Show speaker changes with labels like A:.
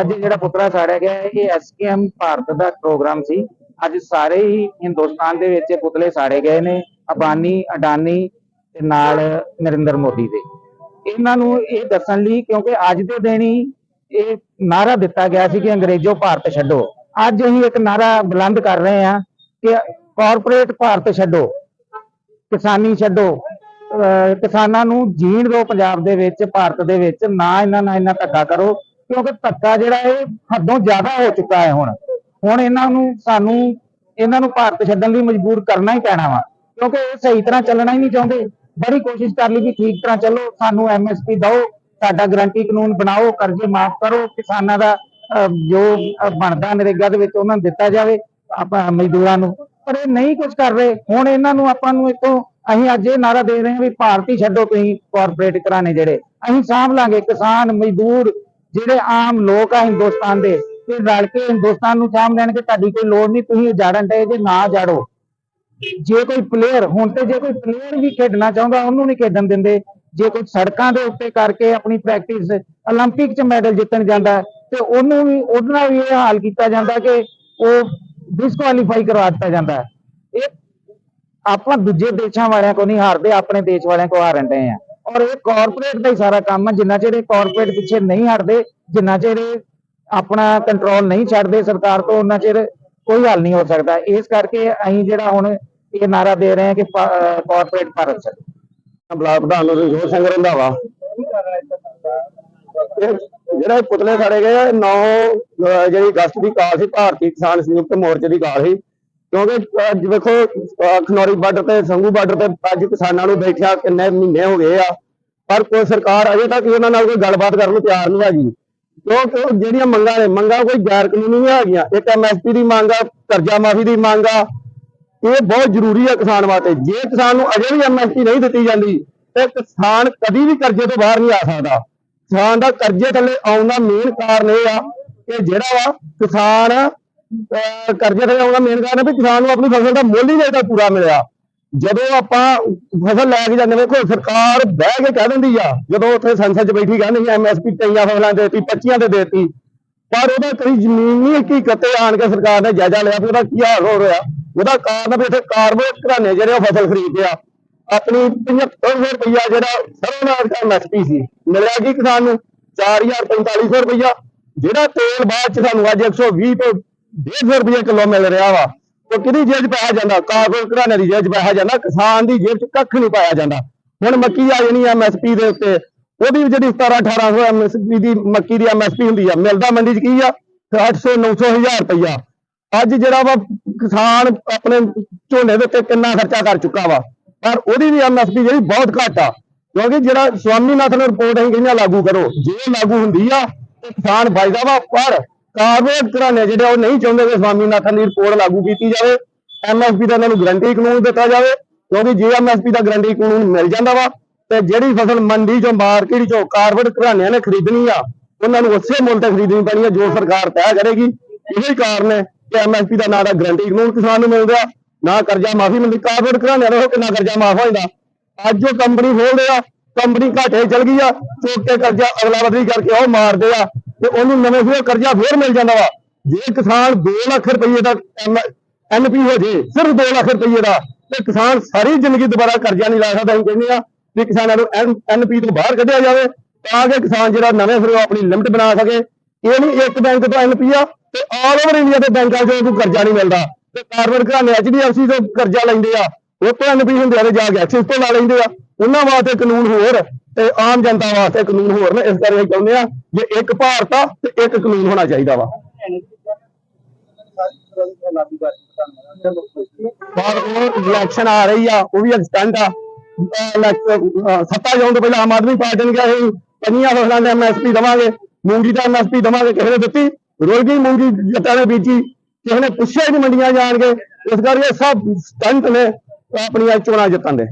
A: ਅੱਜ ਜਿਹੜਾ ਪੁਤਲਾ ਸਾੜਿਆ ਗਿਆ ਹੈ, ਇਹ ਐਸਕੇਐਮ ਭਾਰਤ ਦਾ ਪ੍ਰੋਗਰਾਮ ਸੀ। ਅੱਜ ਸਾਰੇ ਹੀ ਹਿੰਦੁਸਤਾਨ ਦੇ ਵਿੱਚ ਪੁਤਲੇ ਸਾੜੇ ਗਏ ਨੇ ਅਬਾਨੀ ਅਡਾਨੀ ਤੇ ਨਾਲ ਨਰਿੰਦਰ ਮੋਦੀ ਦੇ। ਇਹਨਾਂ ਨੂੰ ਇਹ ਦੱਸਣ ਲਈ ਕਿਉਂਕਿ ਅੱਜ ਦੇ ਦਿਨ ਹੀ ਇਹ ਨਾਰਾ ਦਿੱਤਾ ਗਿਆ ਸੀ ਕਿ ਅੰਗਰੇਜ਼ੋ ਭਾਰਤ ਛੱਡੋ। ਅੱਜ ਅਸੀਂ ਇੱਕ ਨਾਰਾ ਬੁਲੰਦ ਕਰ ਰਹੇ ਹਾਂ ਕਿ ਕਾਰਪੋਰੇਟ ਭਾਰਤ ਛੱਡੋ ਕਿਸਾਨੀ ਛੱਡੋ ਅਹ ਕਿਸਾਨਾਂ ਨੂੰ ਜੀਣ ਦਿਓ ਪੰਜਾਬ ਦੇ ਵਿੱਚ ਭਾਰਤ ਦੇ ਵਿੱਚ ਨਾ ਇਹਨਾਂ ਨਾਲ ਇਹਨਾਂ ਧੱਕਾ ਕਰੋ। ਕਿਉਂਕਿ ਧੱਕਾ ਜਿਹੜਾ ਇਹ ਹੱਦੋਂ ਜ਼ਿਆਦਾ ਹੋ ਚੁੱਕਾ ਹੈ ਹੁਣ। ਹੁਣ ਇਹਨਾਂ ਨੂੰ ਸਾਨੂੰ, ਇਹਨਾਂ ਨੂੰ ਭਾਰਤ ਛੱਡਣ ਲਈ ਮਜਬੂਰ ਕਰਨਾ ਹੀ ਪੈਣਾ ਵਾ। ਕਿਉਂਕਿ ਇਹ ਸਹੀ ਤਰ੍ਹਾਂ ਚੱਲਣਾ ਹੀ ਨਹੀਂ ਚਾਹੁੰਦੇ। ਬੜੀ ਕੋਸ਼ਿਸ਼ ਕਰ ਲਈ ਕਿ ਠੀਕ ਤਰ੍ਹਾਂ ਚੱਲੋ। ਸਾਨੂੰ ਐਮਐਸਪੀ ਦਿਓ, ਸਾਡਾ ਗਰੰਟੀ ਕਾਨੂੰਨ ਬਣਾਓ, ਕਰਜ਼ੇ ਮਾਫ ਕਰੋ। ਕਿਸਾਨਾਂ ਦਾ ਜੋ ਬਣਦਾ ਨਰੇਗਾ ਦੇ ਵਿੱਚ ਉਹਨਾਂ ਨੂੰ ਦਿੱਤਾ ਜਾਵੇ, ਆਪਾਂ ਮਜ਼ਦੂਰਾਂ ਨੂੰ। ਪਰ ਇਹ ਨਹੀਂ ਕੁਝ ਕਰ ਰਹੇ। ਹੁਣ ਇਹਨਾਂ ਨੂੰ ਆਪਾਂ ਨੂੰ ਇੱਥੋਂ ਅਸੀਂ ਅੱਜ ਇਹ ਨਾਰਾ ਦੇ ਰਹੇ ਹਾਂ ਵੀ ਭਾਰਤੀ ਛੱਡੋ ਤੁਸੀਂ ਕਾਰਪੋਰੇਟ ਘਰਾਣੇ ਜਿਹੜੇ। ਅਸੀਂ ਸਾਂਭ ਲਾਂਗੇ ਕਿਸਾਨ, ਮਜ਼ਦੂਰ ਜਿਹੜੇ ਆਮ ਲੋਕ ਆ ਹਿੰਦੁਸਤਾਨ ਦੇ ਤੇ ਰਲ ਕੇ ਹਿੰਦੁਸਤਾਨ ਨੂੰ ਸਾਂਭ ਲੈਣਗੇ ਤੁਹਾਡੀ ਕੋਈ ਲੋੜ ਨਹੀਂ ਤੁਸੀਂ ਉਜਾੜਨ ਦੇ ਜੇ ਨਾ ਜਾੜੋ ਜੇ ਕੋਈ ਪਲੇਅਰ ਹੁਣ ਤੇ ਜੇ ਕੋਈ ਪਲੇਅਰ ਵੀ ਖੇਡਣਾ ਚਾਹੁੰਦਾ ਉਹਨੂੰ ਨਹੀਂ ਖੇਡਣ ਦਿੰਦੇ ਜੇ ਕੋਈ ਸੜਕਾਂ ਦੇ ਉੱਤੇ ਕਰਕੇ ਆਪਣੀ ਪ੍ਰੈਕਟਿਸ 올림픽 ਚ ਮੈਡਲ ਜਿੱਤਣ ਜਾਂਦਾ ਹੈ, ਤੇ ਉਹਨੂੰ ਵੀ ਉਹਦਾ ਵੀ ਇਹ ਹਾਲ ਕੀਤਾ ਜਾਂਦਾ ਕਿ ਉਹ ਡਿਸਕੁਆਲੀਫਾਈ ਕਰਵਾ ਦਿੱਤਾ ਜਾਂਦਾ ਹੈ। ਇਹ ਆਪਾਂ ਦੂਜੇ ਦੇਸ਼ਾਂ ਵਾਲਿਆਂ ਕੋ ਨਹੀਂ ਹਾਰਦੇ ਆਪਣੇ ਦੇਸ਼ ਵਾਲਿਆਂ ਕੋ ਹਾਰਨ ਡਏ ਆ ਔਰ ਇਹ ਕਾਰਪੋਰੇਟ ਦਾ ਹੀ ਸਾਰਾ ਕੰਮ ਹੈ ਜਿੰਨਾ ਚਿਰ ਇਹ ਕਾਰਪੋਰੇਟ ਪਿੱਛੇ ਨਹੀਂ ਹਟਦੇ, ਜਿੰਨਾ ਚਿਰ ਆਪਣਾ ਕੰਟਰੋਲ ਨਹੀਂ ਛੱਡਦੇ ਸਰਕਾਰ ਤੋਂ, ਉਹਨਾਂ ਚਿਰ ਕੋਈ ਹੱਲ ਨਹੀਂ ਹੋ ਸਕਦਾ। ਇਸ ਕਰਕੇ ਅਸੀਂ ਜਿਹੜਾ ਹੁਣ ਇਹ ਨਾਰਾ ਦੇ ਰਹੇ ਹਾਂ ਕਿ ਕਾਰਪੋਰੇਟ ਭਾਰਤ ਛੱਡੋ।
B: ਬਲਾਕ ਪ੍ਰਧਾਨ ਰਣਜੋਤ ਸਿੰਘ ਰੰਧਾਵਾ। ਜਿਹੜਾ ਪੁਤਲੇ ਸਾੜੇ ਗਏ ਆ 9 ਜਿਹੜੀ ਅਗਸਤ ਦੀ ਕਾਲ ਸੀ, ਭਾਰਤੀ ਕਿਸਾਨ ਸੰਯੁਕਤ ਮੋਰਚੇ ਦੀ ਕਾਲ ਸੀ। ਕਿਉਂਕਿ ਵੇਖੋ ਖਨੌਰੀ ਬਾਰਡਰ ਤੇ ਸੰਗੂ ਬਾਰਡਰ ਤੇ ਅੱਜ ਕਿਸਾਨਾਂ ਨੂੰ ਬੈਠਿਆ ਕਿੰਨੇ ਮਹੀਨੇ ਹੋ ਗਏ ਆ। ਪਰ ਕੋਈ ਸਰਕਾਰ ਅਜੇ ਤੱਕ ਉਹਨਾਂ ਨਾਲ ਕੋਈ ਗੱਲਬਾਤ ਕਰਨ ਨੂੰ ਤਿਆਰ ਨਹੀਂ ਹੈਗੀ। ਕਿਉਂਕਿ ਜਿਹੜੀਆਂ ਮੰਗਾਂ ਨੇ, ਮੰਗਾਂ ਕੋਈ ਗੈਰ ਕਾਨੂੰਨੀ ਨਹੀਂ ਹੈਗੀਆਂ। ਇੱਕ ਐਮਐਸਪੀ ਦੀ ਮੰਗ ਆ, ਕਰਜ਼ਾ ਮਾਫੀ ਦੀ ਮੰਗ ਆ। ਇਹ ਬਹੁਤ ਜ਼ਰੂਰੀ ਆ ਕਿਸਾਨ ਵਾਸਤੇ। ਜੇ ਕਿਸਾਨ ਨੂੰ ਅਜੇ ਵੀ ਐਮਐਸਪੀ ਨਹੀਂ ਦਿੱਤੀ ਜਾਂਦੀ, ਤੇ ਕਿਸਾਨ ਕਦੀ ਵੀ ਕਰਜ਼ੇ ਤੋਂ ਬਾਹਰ ਨਹੀਂ ਆ ਸਕਦਾ। ਕਿਸਾਨ ਦਾ ਕਰਜ਼ੇ ਥੱਲੇ ਆਉਣ ਦਾ ਮੇਨ ਕਾਰਨ ਇਹ ਆ ਕਿ ਜਿਹੜਾ ਵਾ, ਕਿਸਾਨ ਕਰਜ਼ੇ ਥੱਲੇ ਆਉਣ ਮੇਨ ਕਾਰਨ ਹੈ ਵੀ ਕਿਸਾਨ ਨੂੰ ਆਪਣੀ ਫਸਲ ਦਾ ਮੁੱਲ ਹੀ ਨਹੀਂ ਪੂਰਾ ਮਿਲਿਆ। ਜਦੋਂ ਆਪਾਂ ਫਸਲ ਲੈ ਕੇ ਜਾਂਦੇ ਵੇਖੋ, ਸਰਕਾਰ ਬਹਿ ਕੇ ਕਹਿ ਦਿੰਦੀ ਆ, ਜਦੋਂ ਉੱਥੇ ਸੰਸਦ 'ਚ ਬੈਠੀ ਕਹਿੰਦੀ ਐਮਐਸਪੀ ਕਈਆਂ ਫਸਲਾਂ ਦੇ 25 ਤੇ ਦੇਤੀ। ਪਰ ਉਹਦਾ ਕਦੀ ਜ਼ਮੀਨ ਨਹੀਂ ਕੀ ਕੱਤੇ ਆਣ ਕੇ ਸਰਕਾਰ ਨੇ ਜਾਇਜ਼ਾ ਲਿਆ ਵੀ ਉਹਦਾ ਕੀ ਹਾਲ ਹੋ ਰਿਹਾ। ਉਹਦਾ ਕਾਰਨ ਵੀ ਇੱਥੇ ਕਾਰਪੋਰੇਟ ਘਰਾਣੇ ਜਿਹੜੇ ਉਹ ਫਸਲ ਖਰੀਦਦੇ ਆ। ਆਪਣੀ 7500 ਰੁਪਇਆ ਜਿਹੜਾ ਸਰਵਨਾਰ ਦਾ ਐਮਐਸਪੀ ਸੀ, ਮਿਲਿਆ ਕੀ ਕਿਸਾਨ ਨੂੰ? 4000 4500 ਰੁਪਇਆ ਜਿਹੜਾ ਤੇਲ ਬਾਅਦ ਚ ਸਾਨੂੰ ਅੱਜ 120 ਤੋਂ 150 ਰੁਪਏ ਕਿਲੋ ਮਿਲ ਰਿਹਾ ਵਾ। ਉਹ ਕਿਹਦੀ ਜੇਬ 'ਚ ਪਾਇਆ ਜਾਂਦਾ? ਕਾਰਪੋਰੇਟ ਘਰਾਣੇ ਦੀ ਜੇਬ 'ਚ ਪਾਇਆ ਜਾਂਦਾ। ਕਿਸਾਨ ਦੀ ਜੇਬ 'ਚ ਕੱਖ ਨਹੀਂ ਪਾਇਆ ਜਾਂਦਾ। ਹੁਣ ਮੱਕੀ ਆ ਜਾਣੀ ਐਮਐਸਪੀ ਦੇ ਉੱਤੇ। ਉਹਦੀ ਜਿਹੜੀ 17 1800 ਐਮਐਸਪੀ ਦੀ ਮੱਕੀ ਦੀ ਐਮਐਸਪੀ ਹੁੰਦੀ ਆ, ਮਿਲਦਾ ਮੰਡੀ 'ਚ ਕੀ ਆ? 800 900 ਹਜ਼ਾਰ ਰੁਪਇਆ ਅੱਜ ਜਿਹੜਾ ਵਾ ਕਿਸਾਨ ਆਪਣੇ ਝੋਨੇ ਦੇ ਉੱਤੇ ਕਿੰਨਾ ਖਰਚਾ ਕਰ ਚੁੱਕਾ ਵਾ। ਪਰ ਉਹਦੀ ਵੀ ਐਮਐਸਪੀ ਜਿਹੜੀ ਬਹੁਤ ਘੱਟ ਆ। ਕਿਉਂਕਿ ਜਿਹੜਾ ਸਵਾਮੀਨਾਥਨ ਰਿਪੋਰਟ ਅਸੀਂ ਕਹਿੰਦੇ ਲਾਗੂ ਕਰੋ। ਜੇ ਲਾਗੂ ਹੁੰਦੀ ਆ ਕਿਸਾਨ ਫਾਇਦਾ ਵਾ, ਪਰ ਕਾਰਪੋਰੇਟ ਘਰਾਣੇ ਜਿਹੜੇ ਉਹ ਨਹੀਂ ਚਾਹੁੰਦੇ ਕਿ ਸਵਾਮੀਨਾਥਨ ਦੀ ਰਿਪੋਰਟ ਲਾਗੂ ਕੀਤੀ ਜਾਵੇ ਐਮਐਸਪੀ ਦਾ ਇਹਨਾਂ ਨੂੰ ਗਰੰਟੀ ਕਾਨੂੰਨ ਦਿੱਤਾ ਜਾਵੇ, ਕਿਉਂਕਿ ਜੇ ਐਮਐਸਪੀ ਦਾ ਗਰੰਟੀ ਕਾਨੂੰਨ ਮਿਲ ਜਾਂਦਾ ਵਾ, ਤੇ ਜਿਹੜੀ ਫਸਲ ਮੰਡੀ ਚੋਂ ਮਾਰਕੀਟ ਚੋਂ ਕਾਰਪੋਰੇਟ ਘਰਾਣਿਆਂ ਨੇ ਖਰੀਦਣੀ ਆ, ਉਹਨਾਂ ਨੂੰ ਉਸੇ ਮੁੱਲ ਤੇ ਖਰੀਦਣੀ ਪੈਣੀ ਆ ਜੋ ਸਰਕਾਰ ਤੈਅ ਕਰੇਗੀ। ਇਹੋ ਕਾਰਨ ਹੈ ਕਿ ਐਮਐਸਪੀ ਦਾ ਨਾ ਤਾਂ ਗਰੰਟੀ ਕਾਨੂੰਨ ਕਿਸਾਨ ਨੂੰ ਮਿਲਦਾ, ਨਾ ਕਰਜ਼ਾ ਮਾਫੀ ਮਿਲਦੀ। ਕਾਰਪੋਰੇਟ ਘਰਾਣਿਆਂ ਦਾ ਉਹ ਕਿੰਨਾ ਕਰਜ਼ਾ ਮਾਫ ਹੋ ਜਾਂਦਾ। ਅੱਜ ਉਹ ਕੰਪਨੀ ਖੋਲਦੇ ਆ ਕੰਪਨੀ ਘਾਟੇ ਚਲ ਗਈ ਆ, ਚੁੱਕ ਕਰਜ਼ਾ ਅਗਲਾ ਬਦਲੀ ਕਰਕੇ ਉਹ ਮਾਰਦੇ ਆ। ਤੇ ਉਹਨੂੰ ਨਵੇਂ ਸਿਰੇ ਕਰਜ਼ਾ ਫੇਰ ਮਿਲ ਜਾਂਦਾ ਵਾ। ਜੇ ਕਿਸਾਨ 2 ਲੱਖ ਰੁਪਏ ਦਾ ਐਨਪੀ ਹੋ ਜੇ, ਸਿਰਫ 2 ਲੱਖ ਰੁਪਏ ਦਾ, ਤੇ ਕਿਸਾਨ ਸਾਰੀ ਜ਼ਿੰਦਗੀ ਦੁਬਾਰਾ ਕਰਜ਼ਾ ਨਹੀਂ ਲਾ ਸਕਦਾ, ਅਸੀਂ ਕਹਿੰਦੇ ਆ ਵੀ ਕਿਸਾਨਾਂ ਨੂੰ ਐਨਪੀ ਤੋਂ ਬਾਹਰ ਕੱਢਿਆ ਜਾਵੇ, ਤਾਂ ਕਿ ਕਿਸਾਨ ਜਿਹੜਾ ਨਵੇਂ ਸਿਰੇ ਆਪਣੀ ਲਿਮਟ ਬਣਾ ਸਕੇ। ਇਹ ਨਹੀਂ ਇੱਕ ਬੈਂਕ ਤੋਂ ਐਨਪੀ ਆ, ਤੇ ਆਲ ਓਵਰ ਇੰਡੀਆ ਦੇ ਬੈਂਕਾਂ 'ਚੋਂ ਕੋਈ ਕਰਜ਼ਾ ਨਹੀਂ ਮਿਲਦਾ। ਤੇ ਕਾਰਪੋਰੇਟ ਘਰਾਣੇ ਐਚਡੀਐਫਸੀ ਤੋਂ ਕਰਜ਼ਾ ਲੈਂਦੇ ਆ, ਉਹ ਤੋਂ ਐਨਪੀ ਹੁੰਦੇ ਆ ਤੇ ਜਾ ਕੇ ਐਕਸਿਸ ਤੋਂ ਲਾ ਲੈਂਦੇ ਆ। ਉਹਨਾਂ ਵਾਸਤੇ ਕਾਨੂੰਨ ਹੋਰ ਤੇ ਆਮ ਜਨਤਾ ਵਾਸਤੇ ਕਾਨੂੰਨ ਹੋਰ ਨੇ। ਇਸ ਕਰਕੇ ਅਸੀਂ ਆ ਜੇ ਇੱਕ ਭਾਰਤ ਆ ਤੇ ਇੱਕ ਕਾਨੂੰਨ ਹੋਣਾ ਚਾਹੀਦਾ ਵਾ। ਪਰ ਇਲੈਕਸ਼ਨ ਆ ਰਹੀ ਆ, ਉਹ ਵੀ ਐਕਸਟੈਂਡ ਆ। ਸੱਤਾ ਜਾਣ ਤੋਂ ਪਹਿਲਾਂ ਆਮ ਆਦਮੀ ਪਾਰਟੀ ਨੇ ਕਿਹਾ ਸੀ ਪੰਨੀਆਂ ਫਸਲਾਂ ਦੇ ਐਮਐਸਪੀ ਦਵਾਂਗੇ, ਮੂੰਗੀ ਦਾ ਐਮਐਸਪੀ ਦਵਾਂਗੇ, ਕਿਸੇ ਨੇ ਦਿੱਤੀ, ਰੁਲ ਗਈ ਮੂੰਗੀ ਜੱਟਾਂ ਨੇ ਬੀਜੀ, ਕਿਸੇ ਨੇ ਪੁੱਛਿਆ ਹੀ ਮੰਡੀਆਂ ਜਾਣਗੇ ਇਸ ਕਰਕੇ ਸਭ ਸਟੰਟ ਨੇ ਆਪਣੀਆਂ ਚੋਣਾਂ ਜਿੱਤਣ ਦੇ।